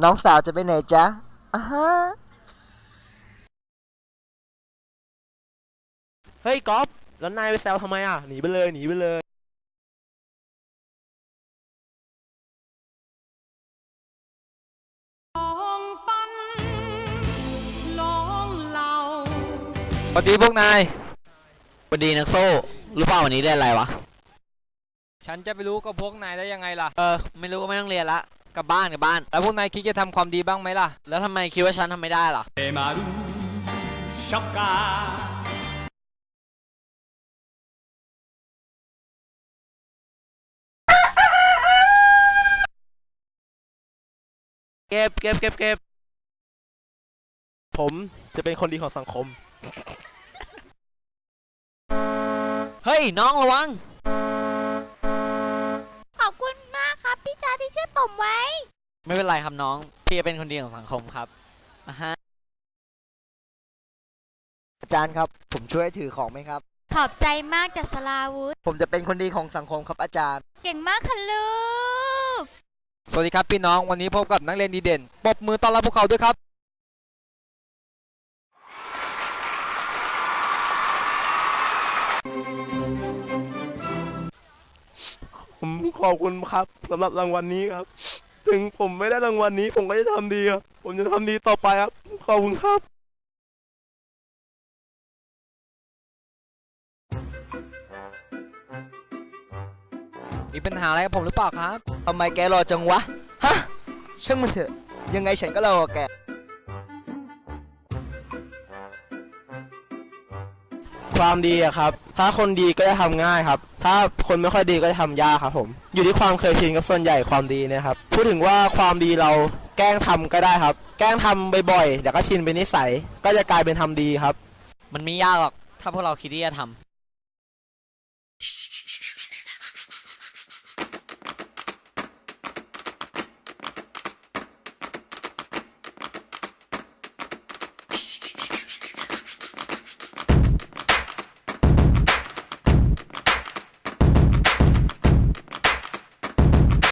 น้องสาวจะไปไหนจ๊ะอ่าฮะเฮ้ยก๊อฟแล้วนายไปแซวทำไมอะ หนีไปเลยหนีไปเลยลองปั้นลองเล่าสวัสดีพวกนายสวัสดีนักโซ่รู้เปล่าวันนี้เรียนอะไรวะ ฉันจะไปรู้กับพวกนายได้ยังไงล่ะ เออ ไม่รู้ก็ไม่ต้องเรียนละ กลับบ้านกลับบ้าน แล้วพวกนายคิดจะทำความดีบ้างไหมล่ะ แล้วทำไมคิดว่าฉันทำไม่ได้ล่ะ 迫る初夏 เก็บเก็บเก็บเก็บ ผมจะเป็นคนดีของสังคม เฮ้ย น้องระวัง ผมไว้ ไม่เป็นไรครับน้อง พี่จะเป็นคนดีของสังคมครับอะฮะอาจารย์ครับ ผมช่วยถือของไหมครับ ขอบใจมากจากสลาวุธ ผมจะเป็นคนดีของสังคมครับอาจารย์ เก่งมากค่ะลูก สวัสดีครับพี่น้องวันนี้พบกับนักเรียนดีเด่นปรบมือต้อนรับพวกเขาด้วยครับผม ขอบคุณครับสำหรับรางวัลนี้ครับ ถึงผมไม่ได้รางวัลนี้ ผมก็จะทำดีครับ ผมจะทำดีต่อไปครับ ขอบคุณครับมีปัญหาอะไรกับผมหรือเปล่าครับ ทำไมแกรอจังวะ ฮะ ช่างมันเถอะ ยังไงฉันก็รอกว่าแก ความดีอะครับ ถ้าคนดีก็จะทำง่ายครับ ถ้าคนไม่ค่อยดีก็จะทำยากครับผม อยู่ที่ความเคยชินกับส่วนใหญ่ความดีเนะครับ พูดถึงว่าความดีเราแกล้งทำก็ได้ครับ แกล้งทำบ่อยๆเดี๋ยวก็ชินเป็นนิสัย ก็จะกลายเป็นทำดีครับ มันไม่ยากหรอก ถ้าพวกเราคิดที่จะทำ